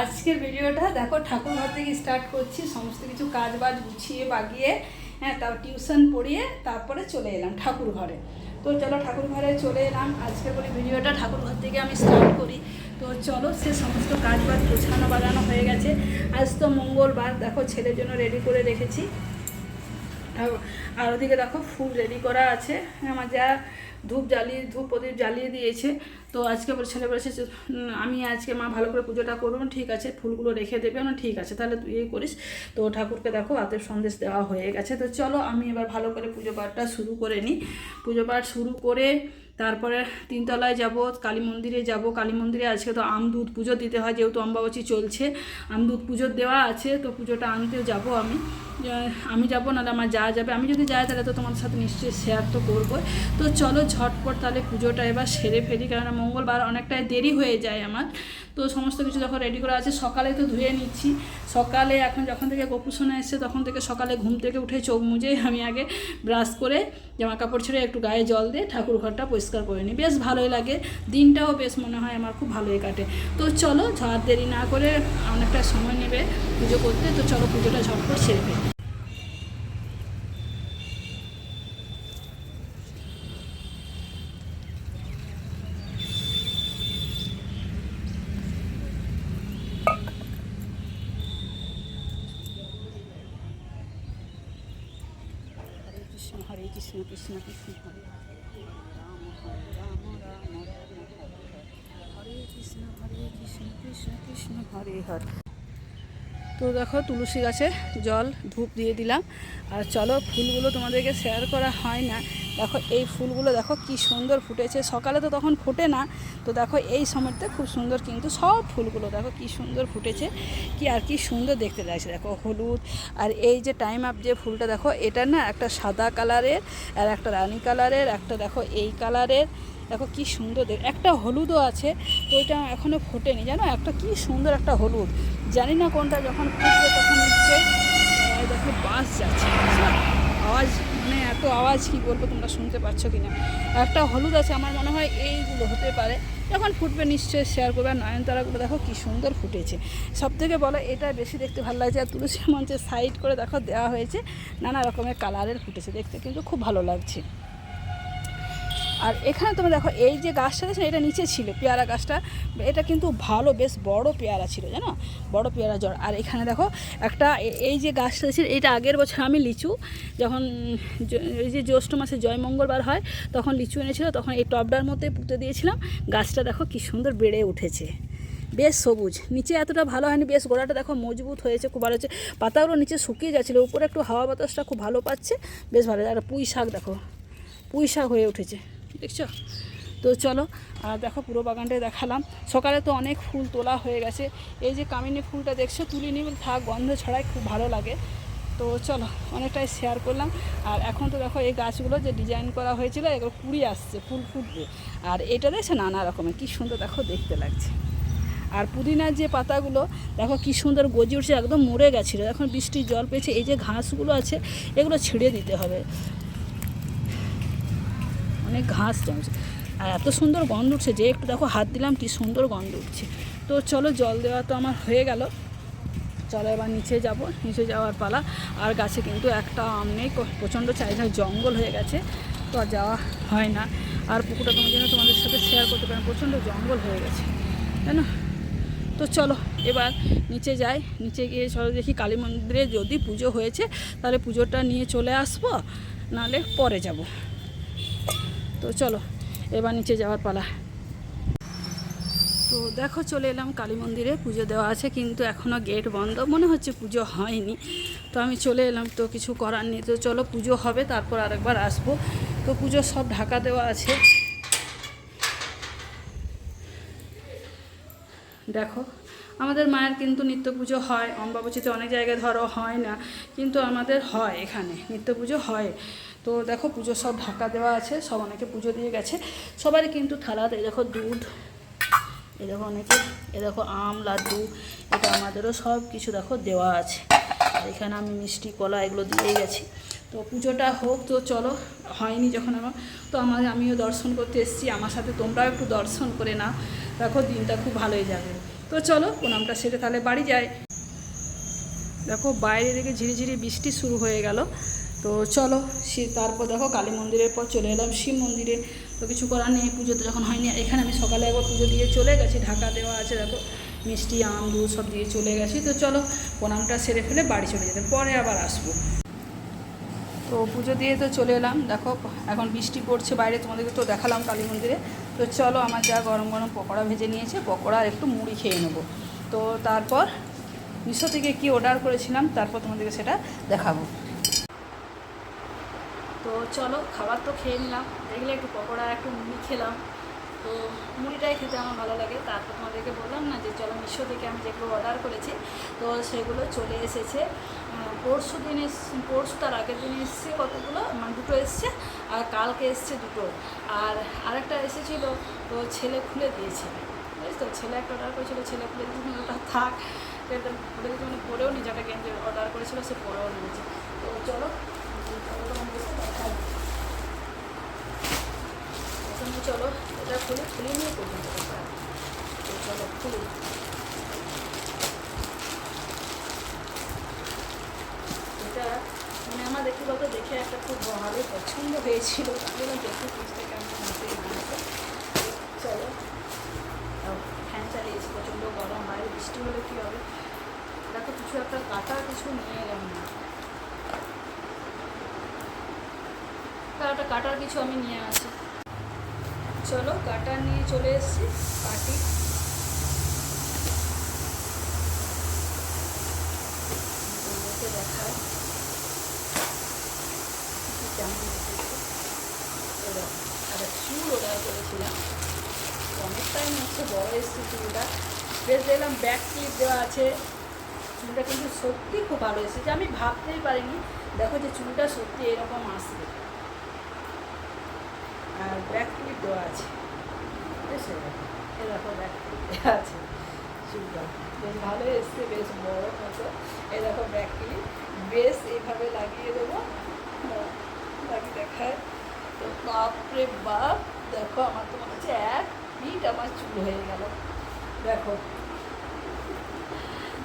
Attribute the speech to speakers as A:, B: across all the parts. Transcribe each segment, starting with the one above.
A: আজকের ভিডিওটা দেখো, ঠাকুর ঘর থেকে স্টার্ট করছি, সমস্ত কিছু কাজ বাজ গুছিয়ে বাগিয়ে হ্যাঁ তার টিউশন পড়িয়ে তারপরে চলে এলাম ঠাকুর ঘরে। তো চলো ঠাকুর ঘরে চলে এলাম। আজকে বলে ভিডিওটা ঠাকুর ঘর থেকে আমি স্টার্ট করি। তো চলো, সে সমস্ত কাজ বাজ গোছানো বাজানো হয়ে গেছে। আজ তো মঙ্গলবার, দেখো ছেলের জন্য রেডি করে রেখেছি। আর ওদিকে দেখো ফুল রেডি করা আছে। আমার যা ধূপ জ্বালিয়ে, ধূপ প্রদীপ জ্বালিয়ে দিয়েছে। তো আজকে বলে ছেলে বলেছে আমি আজকে মা ভালো করে পুজোটা করব ঠিক আছে, ফুলগুলো রেখে দেবে না, ঠিক আছে, তাহলে তুই এই করিস। তো ঠাকুরকে দেখো হাতের সন্দেশ দেওয়া হয়ে গেছে। তো চলো আমি এবার ভালো করে পুজো পাঠটা শুরু করে নিই। পুজো পাঠ শুরু করে তারপরে তিনতলায় যাব, কালী মন্দিরে যাব। কালী মন্দিরে আজকে তো আমদুধ পুজো দিতে হয়, যেহেতু অম্বাবচী চলছে আমদুধ পুজো দেওয়া আছে, তো পুজোটা আনতেও যাব আমি। আমি যাব, নাহলে আমার যা যাবে। আমি যদি যাই, তাহলে তো তোমাদের সাথে নিশ্চয়ই শেয়ার তো করব। তো চলো ঝটপট তাহলে পুজোটা এবার সেরে ফেলি, কেননা মঙ্গলবার অনেকটাই দেরি হয়ে যায় আমার। তো সমস্ত কিছু যখন রেডি করা আছে, সকালে তো ধুয়ে নিচ্ছি। সকালে এখন যখন থেকে গোপুসোনা এসছে, তখন থেকে সকালে ঘুম থেকে উঠে চোখ মুজে আমি আগে ব্রাশ করে, জামা কাপড় ছেড়ে একটু গায়ে জল দিয়ে ঠাকুর ঘরটা পরিষ্কার করে নিই। বেশ ভালোই লাগে। দিনটাও বেশ মনে হয় আমার খুব ভালোই কাটে। তো চলো, ঝড় দেরি না করে অনেকটা সময় নেবে পুজো করতে। তো চলো পুজোটা ঝটপট সেরে ফেলি। হরে কৃষ্ণ কৃষ্ণ কৃষ্ণ হরে হরে, রাম হরে রাম রাম রাম হরে হরে হরে কৃষ্ণ হরে কৃষ্ণ কৃষ্ণ হরে তো দেখো তুলসী গাছে জল, ধূপ দিয়ে দিলাম। আর চলো ফুলগুলো তোমাদেরকে শেয়ার করা হয় না। দেখো এই ফুলগুলো দেখো কি সুন্দর ফুটেছে। সকালে তো তখন ফোটে না। তো দেখো এই সময়তে খুব সুন্দর কিন্তু সব ফুলগুলো দেখো কি সুন্দর ফুটেছে। কি আর কি সুন্দর দেখতে লাগছে। দেখো হলুদ আর এই যে টাইম আপ যে ফুলটা দেখো, এটা না একটা সাদা কালারের আর একটা রানী কালারের একটা দেখো এই কালারের দেখো কি সুন্দর দেখ একটা হলুদও আছে, তো ওইটা এখনও ফোটেনি। জানো, একটা কি সুন্দর একটা হলুদ। জানি না কোনটা যখন ফুটবে তখন নিশ্চয়ই দেখো বাস যাচ্ছে। আওয়াজ মানে এত আওয়াজ, কি বলব তোমরা শুনতে পাচ্ছ কি না একটা হলুদ আছে, আমার মনে হয় এইগুলো হতে পারে। যখন ফুটবে নিশ্চয়ই শেয়ার করবে। আর নয়নতারাগুলো দেখো কি সুন্দর ফুটেছে। সব থেকে বলো, এটা বেশি দেখতে ভালো লাগছে। আর তুলসী মঞ্চের সাইড করে, দেখো, দেওয়া হয়েছে নানা রকমের কালারের ফুটেছে দেখতে। কিন্তু খুব ভালো লাগছে। আর এখানে তোমরা দেখো, এই যে গাছটা দেখছ, এটা নিচে ছিল পেয়ারা গাছটা। এটা কিন্তু ভালো, বেশ বড় পেয়ারা ছিল, জানো? বড় পেয়ারা জ্বর। আর এখানে দেখো, একটা এই যে গাছটা ছিল এটা আগের বছর আমি লিচু, যখন এই যে জ্যৈষ্ঠ মাসে জয় মঙ্গলবার হয়, তখন লিচু এনেছিল, তখন এই টবটার মধ্যে পুঁতে দিয়েছিলাম। গাছটা দেখো, কি সুন্দর বেড়ে উঠেছে। বেশ সবুজ। নিচে এতটা ভালো হয়নি, বেশ গোড়াটা দেখো মজবুত হয়েছে, খুব ভালো হচ্ছে পাতাগুলো নিচে শুকিয়ে যাচ্ছিল, উপরে একটু হাওয়া বাতাসটা খুব ভালো পাচ্ছে, বেশ ভালো। আর পুঁই শাক দেখো, পুঁই শাক হয়ে উঠেছে। দেখছ? তো চলো আর দেখো পুরো বাগানটাই দেখালাম। সকালে তো অনেক ফুল তোলা হয়ে গেছে। এই যে কামিনী ফুলটা দেখছ তুলিনি থাক, গন্ধ ছড়ায় খুব ভালো লাগে। তো চলো, অনেকটাই শেয়ার করলাম। আর এখন তো দেখো এই গাছগুলো যে ডিজাইন করা হয়েছিল, এগুলো কুড়ি আসছে, ফুল ফুটবে। আর এটা দেখছ নানা রকমের, কী সুন্দর দেখো, দেখতে লাগছে। আর পুদিনার যে পাতাগুলো, দেখো কি সুন্দর গজি উঠছে, একদম মরে গেছিল। এখন বৃষ্টির জল পেয়েছে, এই যে ঘাসগুলো আছে, এগুলো ছিঁড়ে দিতে হবে। অনেক ঘাস জমছে। আর এত সুন্দর গন্ধ উঠছে যে একটু দেখো হাত দিলাম কি সুন্দর গন্ধ উঠছে। তো চলো জল দেওয়া তো আমার হয়ে গেল। চলো এবার নিচে যাব, নিচে যাওয়ার পালা। আর গাছে কিন্তু একটা আম নেই প্রচণ্ড চারিধারে জঙ্গল হয়ে গেছে, তো আর যাওয়া হয় না। আর পুকুরটা তোমার জন্য তোমাদের সাথে শেয়ার করতে পারেন প্রচণ্ড জঙ্গল হয়ে গেছে, তাই না? তো চলো এবার নিচে যাই, নিচে গিয়ে চলো দেখি কালী মন্দিরে যদি পুজো হয়েছে, তাহলে পুজোটা নিয়ে চলে আসব, নাহলে পরে যাব। তো চলো, এবার নিচে যাওয়ার পালা। তো দেখো, চলে এলাম কালী মন্দিরে, পুজো দেওয়া আছে, কিন্তু এখনও গেট বন্ধ। মনে হচ্ছে পুজো হয়নি। তো আমি চলে এলাম, তো কিছু করার নেই। তো চলো, পুজো হবে, তারপর আরেকবার আসব। তো পুজো সব ঢাকা দেওয়া আছে। দেখো, আমাদের মায়ের কিন্তু নিত্য পুজো হয়। অম্বাবচিতে অনেক জায়গায় ধরো হয় না, কিন্তু আমাদের হয় এখানে। নিত্য পুজো হয়। তো দেখো পুজো সব ঢাকা দেওয়া আছে, সব অনেকে পুজো দিয়ে গেছে। সবারই কিন্তু থালাতে দেখো দুধ এ দেখো অনেকে এ দেখো আম, লাড্ডু, এটা আমাদেরও সব কিছু দেখো দেওয়া আছে। এখানে আমি মিষ্টি, কলা এগুলো দিয়ে গেছি। তো পুজোটা হোক, তো চলো, হয়নি যখন আমার। তো আমার আমিও দর্শন করতে এসেছি, আমার সাথে তোমরাও একটু দর্শন করে নাও। দেখো দিনটা খুব ভালোই যাবে। তো চলো, প্রণামটা সেরে তাহলে বাড়ি যায় দেখো বাইরে থেকে ঝিরি ঝিরি বৃষ্টি শুরু হয়ে গেল। তো চলো, সে তারপর দেখো কালী মন্দিরের পর চলে এলাম, শিব মন্দিরে। তো কিছু করার নেই, পুজো তো যখন হয়নি, এখানে আমি সকালে একবার পুজো দিয়ে চলে গেছি, ঢাকা দেওয়া আছে, দেখো, মিষ্টি, আম, দুধ সব দিয়ে চলে গেছি। তো চলো, প্রণামটা সেরে ফেলে বাড়ি চলে যেতে, পরে আবার আসব। তো পুজো দিয়ে তো চলে এলাম, দেখো, এখন বৃষ্টি পড়ছে বাইরে, তোমাদেরকে তো দেখালাম কালী মন্দিরে। তো চলো, আমার যা গরম গরম পকোড়া ভেজে নিয়েছে, পকোড়া একটু মুড়ি খেয়ে নেব। তো তারপর মিশো থেকে কি অর্ডার করেছিলাম, তারপর তোমাদেরকে সেটা দেখাবো। তো চলো, খাবার তো খেয়ে নিলাম। দেখলে একটু পকোড়া, একটু মুড়ি খেলাম। তো মুড়িটাই খেতে আমার ভালো লাগে। তারপর তোমাদেরকে বললাম না যে, চলো মিশো থেকে আমি যেগুলো অর্ডার করেছি, তো সেগুলো চলে এসেছে। পরশু দিন এস, পরশু তার আগের দিন এসছে কতগুলো? মানে দুটো এসছে, আর কালকে এসছে দুটো। আর আরেকটা এসেছিল, তো ছেলে খুলে দিয়েছে। বুঝলি তো ছেলে একটা অর্ডার করেছিল, ছেলে খুলে দিয়েছিল ওটা থাক। দিয়েছে মানে পরেও নি যেটা গেঞ্জি অর্ডার করেছিল, সে পরেও নিয়েছে। তো চলো তোমার বসে দেখাই। প্রথমে চলো, এটা খুলে খুলে নিয়ে দেখাই। তো চলো, খুলি এটা মানে আমার দেখি বলতো দেখে একটা খুব ভালোই পছন্দ হয়েছিল আমি বললাম দেখি পিসটা কেমন হয়েছে চলো। ফ্যান চালিয়েছি, প্রচণ্ড গরম, বাইরে বৃষ্টি হলে কী হবে? দেখো, কিছু একটা কাটা, কিছু নিয়ে এলাম না। একটা কাটার কিছু আমি নিয়ে আসি। চলো কাটার নিয়ে চলে এসেছি কাটি দেখায় কেমন একটা চুল অর্ডার করেছিলাম। অনেকটাই হচ্ছে চুলটা। বেশ দেখলাম আছে। চুলটা কিন্তু খুব ভালো এসেছে। আমি ভাবতেই পারিনি, দেখো যে চুলটা সত্যি এরকম আসবে। আর ব্যাক ক্লিপ দেওয়া আছে। বুঝেছ এ দেখো ব্যাক ক্লিপ দেওয়া আছে। চুলটা বেশ ভালো এসছে, বেশ বড় মতো। এ দেখো ব্যাক বেশ এইভাবে লাগিয়ে দেবো। লাগিয়ে দেখায়। তো বাপরে বাপ! দেখো, আমার তো মনে হচ্ছে এক ফিট আমার চুল হয়ে গেল। দেখো।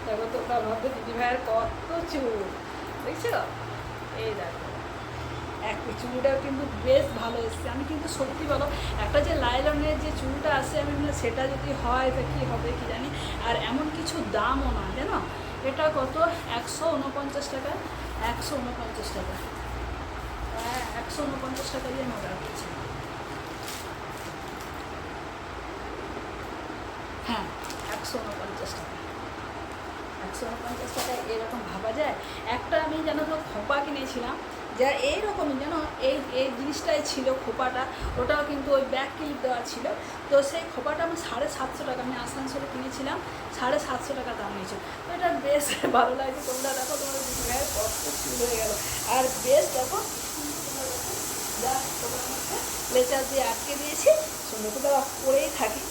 A: দেখো তোমরা ভাববে দিদি ভাইয়ের কত চুল? দেখছ? এই দেখো। এক চুলটাও কিন্তু বেশ ভালো এসছে। আমি কিন্তু সত্যি বলো, একটা যে লাইলনের যে চুলটা আসে আমি বলি সেটা যদি হয় তা কী হবে কি জানি। আর এমন কিছু দামও না, জানো? এটা কত? একশো উনপঞ্চাশ টাকা। একশো উনপঞ্চাশ টাকা। হ্যাঁ একশো উনপঞ্চাশ টাকা দিয়ে আমি অর্ডার করছি। হ্যাঁ একশো উনপঞ্চাশ টাকা। একশো উনপঞ্চাশ টাকায় এরকম ভাবা যায়? একটা আমি যেন তো খোপা কিনেছিলাম। যা এইরকমই যেন এই এই জিনিসটাই ছিল খোপাটা, ওটাও কিন্তু ওই ব্যাক ক্লিপ দেওয়া ছিল। তো সেই খোপাটা আমি সাড়ে সাতশো টাকা, আমি আসানসোলে কিনেছিলাম, সাড়ে সাতশো টাকা দাম নিয়েছিল তো এটা বেশ ভালো লাগছে, তোমরা দেখো তোমার গায়ে চুল হয়ে গেল। আর বেশ দেখো লেচার দিয়ে আটকে দিয়েছি, সুন্দর করে পরেই থাকি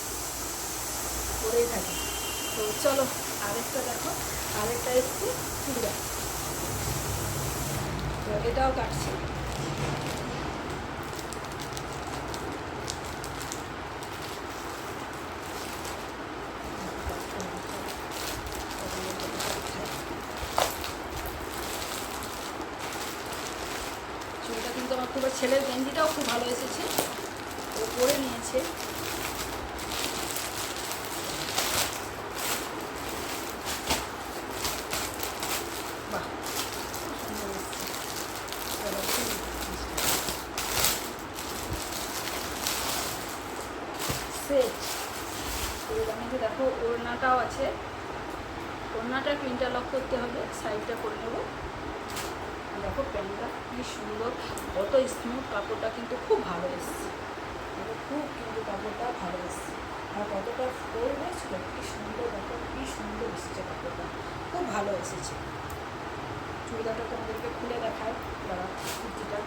A: পরেই থাকি। তো চলো, আরেকটা দেখো, আরেকটা এসছে চুড়িদার তো এটাও কাটছি। চুলটা কিন্তু আমার খুব ছেলের গেঞ্জিটাও খুব ভালো এসেছে ও পরে নিয়েছে বাহ খুব সুন্দর এসেছে চলো, খুলি জিনিসটা। সেট এর মধ্যে দেখো ওড়নাটাও আছে। ওড়নাটা একটু লক করতে হবে সাইডটা করে নেব। দেখো প্যান্টটা কি সুন্দর, কত স্মুথ কাপড়টা কিন্তু খুব ভালো এসছে। খুব কিন্তু কাপড়টা ভালো এসছে। আর কতটা ফোর হয়েছিল, কি সুন্দর, দেখো কি সুন্দর এসেছে কাপড়টা। খুব ভালো এসেছে। চুড়িদারটা তোমাদেরকে খুলে দেখায় দাঁড়া, কুর্তিটা।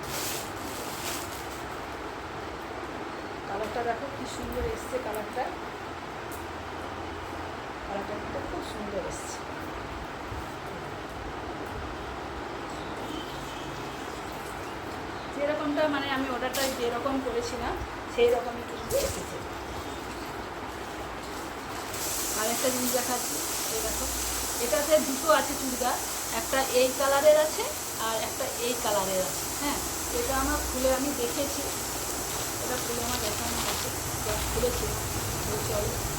A: কালারটা দেখো কি সুন্দর এসছে, কালারটা। কালারটা কিন্তু খুব সুন্দর এসছে। যেরকমটা মানে আমি অর্ডারটা যেরকম করেছিলাম সেই রকমই কিন্তু এসেছে। একটা জিনিস দেখাচ্ছি, এই দেখো। এটাতে দুটো আছে চুড়িদার, একটা এই কালারের আছে আর একটা এই কালারের আছে। হ্যাঁ এটা আমার খুলে আমি দেখেছি। এটা খুলে আমার দেখানো হয়েছে। খুলেছিলাম চলো।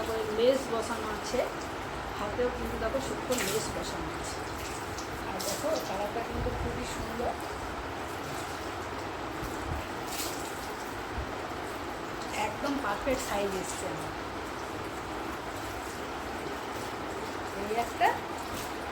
A: দেখো একেবারে লেস বসানো আছে। হাতেও কিন্তু দেখো সূক্ষ্ম লেস বসানো আছে। আর দেখো, কালারটা কিন্তু খুবই সুন্দর। একদম পারফেক্ট সাইজ এসছে আমার। এই একটা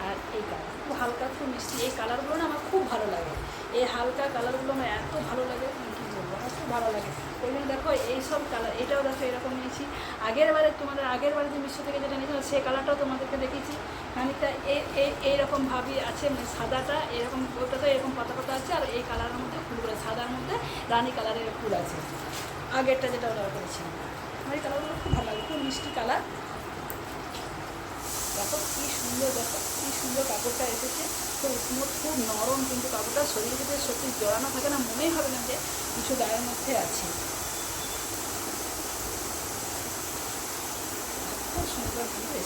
A: আর এই কালার। খুব হালকা, খুব মিষ্টি। এই কালারগুলো না আমার খুব ভালো লাগে। এই হালকা কালারগুলো আমার এত ভালো লাগে কী বলব? আমার খুব ভালো লাগে। ওই দেখো এই সব কালার এটাও দেখো এরকম নিয়েছি। আগের বারে তোমাদের, আগের বারে যে মিশ্র থেকে যেটা নিয়েছিলাম, সেই কালারটাও তোমাদেরকে দেখেছি খানিকটা এই এই এইরকম ভাবই আছে মানে সাদাটা এরকম, ওটাতে এরকম পাতা পাতা আছে, আর এই কালারের মধ্যে ফুলগুলো সাদার মধ্যে রানী কালারের ফুল আছে। আগেরটা যেটা অর্ডার করেছিলাম আমার এই কালারগুলো খুব ভালো লাগে, খুব মিষ্টি কালার দেখো কি সুন্দর, দেখো কি সুন্দর কাপড়টা এসেছে। খুব খুব নরম কিন্তু কাপড়টা, শরীরে যদি সত্যি জড়ানো থাকে না, মনেই হবে না যে কিছু গায়ের মধ্যে আছে। সুন্দর কিন্তু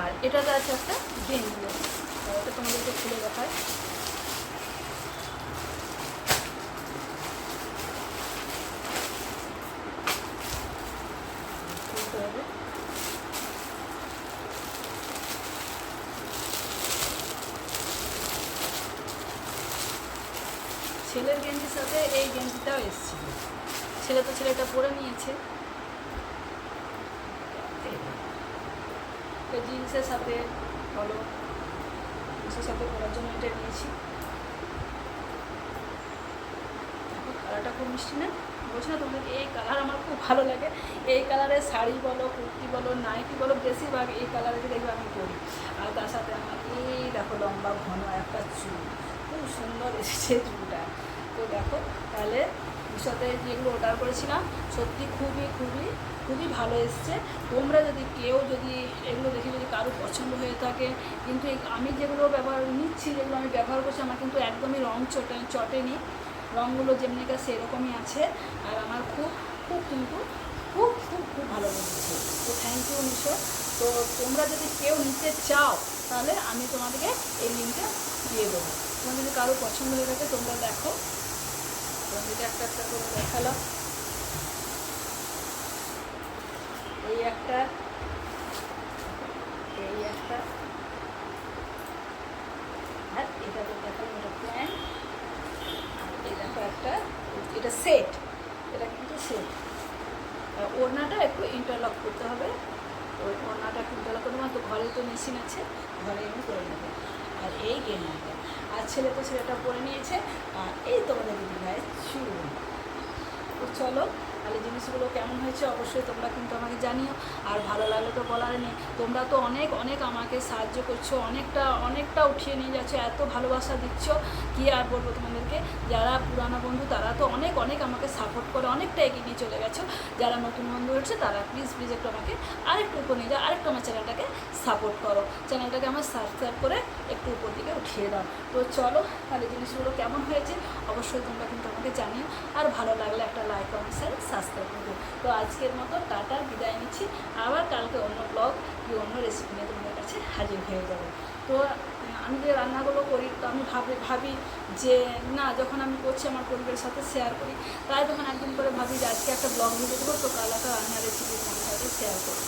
A: আর এটাতে আছে একটা গেঞ্জি ওটা তোমাদেরকে খুলে দেখায় ছেলের গেঞ্জির সাথে এই গেঞ্জিটাও এসেছিল। ছেলে তো ছেলেটা পরে নিয়েছে। জিন্সের সাথে বলো জিন্সের সাথে করার জন্য এটা নিয়েছি। কালারটা খুব মিষ্টি না? বলছি না তোমাদের, এই কালার আমার খুব ভালো লাগে। এই কালারে শাড়ি বলো, কুর্তি বলো, নাইটি বলো, বেশিরভাগ এই কালারের দেখবে আমি পরি। আর তার সাথে আমার এই দেখো লম্বা, ঘন একটা চুল। খুব সুন্দর এসেছে চুলটা। তো দেখো, তাহলে সাথে যেগুলো অর্ডার করেছিলাম, সত্যি খুবই খুবই খুবই ভালো এসছে। তোমরা যদি কেউ যদি কারও পছন্দ হয়ে থাকে। কিন্তু আমি যেগুলো ব্যবহার নিচ্ছি, যেগুলো আমি ব্যবহার করছি, আমার কিন্তু একদমই রং চটে, চটেনি। রঙগুলো যেমনিকা সেরকমই আছে। আর আমার খুব খুব কিন্তু, খুব খুব খুব ভালো লেগেছে। তো থ্যাংক ইউ মিশো তো তোমরা যদি কেউ নিতে চাও, তাহলে আমি তোমাদেরকে এই লিঙ্কটা দিয়ে দেবো। তোমার যদি কারও পছন্দ হয়ে থাকে, তোমরা দেখো। তোমাদেরকে একটা একটা করে দেখালাম। এই একটা এই একটা আর এটা তো দেখালাম এটা প্ল্যান্ট আর এই দেখো একটা এটা সেট এটা কিন্তু সেট ওড়নাটা একটু ইন্টারলক করতে হবে ওই ওড়নাটা একটু ইন্টারলক করতে হবে তো ঘরে তো মেশিন আছে ঘরে এমনি করে নেবে আর এই গেঞ্জিটা আর ছেলে তো ছেলেটা পরে নিয়েছে আর এই তোমাদের দিদি ভাই চুল তো চলো তাহলে জিনিসগুলো কেমন হয়েছে অবশ্যই তোমরা কিন্তু আমাকে জানিও। আর ভালো লাগলে তো বলার নেই। তোমরা তো অনেক অনেক আমাকে সাহায্য করছ, অনেকটা অনেকটা উঠিয়ে নিয়ে যাচ্ছ, এত ভালোবাসা দিচ্ছ। কি আর বলব তোমাদেরকে? যারা পুরানো বন্ধু, তারা তো অনেক অনেক আমাকে সাপোর্ট করে, অনেকটা এগিয়ে নিয়ে চলে গেছো। যারা নতুন বন্ধু হচ্ছে, তারা প্লিজ প্লিজ একটু আমাকে আরেকটু উপর নিয়ে যাও, আরেকটু আমার চ্যানেলটাকে সাপোর্ট করো। চ্যানেলটাকে আমার সাবস্ক্রাইব করে একটু উপর দিকে উঠিয়ে দাও। তো চলো, তাহলে জিনিসগুলো কেমন হয়েছে? অবশ্যই তোমরা কিন্তু আমাকে জানিও। আর ভালো লাগলে একটা লাইক কমেন্ট তো আজকের মতো টাটা, বিদায় নিচ্ছি। আবার কালকে অন্য ব্লগ কি অন্য রেসিপি নিয়ে তোমাদের কাছে হাজির হয়ে যাব। তো, আমি যে রান্নাগুলো করি, তো আমি ভাবি ভাবি যে না, যখন আমি করছি আমার পরিবারের সাথে শেয়ার করি, তাই তখন একদিন করে ভাবি যে আজকে একটা ব্লগ ভিডিও দেবো, তো কাল একটা রান্নার রেসিপি তোমাদের সাথে শেয়ার করব।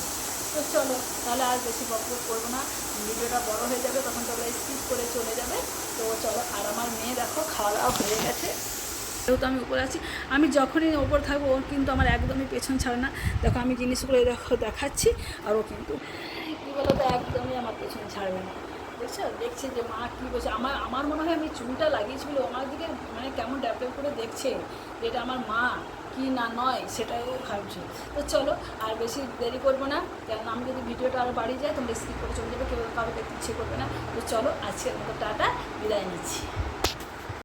A: তো চলো, তাহলে আর বেশি বক বক করব না। ভিডিওটা বড় হয়ে যাবে, তখন তোমরা স্কিপ করে চলে যাবে। তো চলো, আর আমার মেয়ে দেখো, খাওয়া দাওয়া হয়ে গেছে। যেহেতু আমি উপরে আছি, আমি যখনই ওপর থাকব ওর কিন্তু আমার একদমই পেছন ছাড়ে না। দেখো, আমি জিনিসগুলো দেখো দেখাচ্ছি, আর ও কিন্তু কী বলো তো একদমই আমার পেছন ছাড়বে না। দেখছ? দেখছে যে মা কী বলছে। আমার আমার মনে হয় আমি চুলটা লাগিয়েছি বলে আমার দিকে মানে কেমন ড্যাপ করে দেখছে যে এটা আমার মা কি না নয় সেটাও ভাবছে। তো চলো, আর বেশি দেরি করব না কারণ আমি যদি ভিডিওটা আরও বাড়িয়ে যায় তোমরা স্কিপ করে চলে যাবে, কেউ কারও দেখতে ইচ্ছে করবে না। তো চলো, আজকের মতো টাটা, বিদায় নিচ্ছি।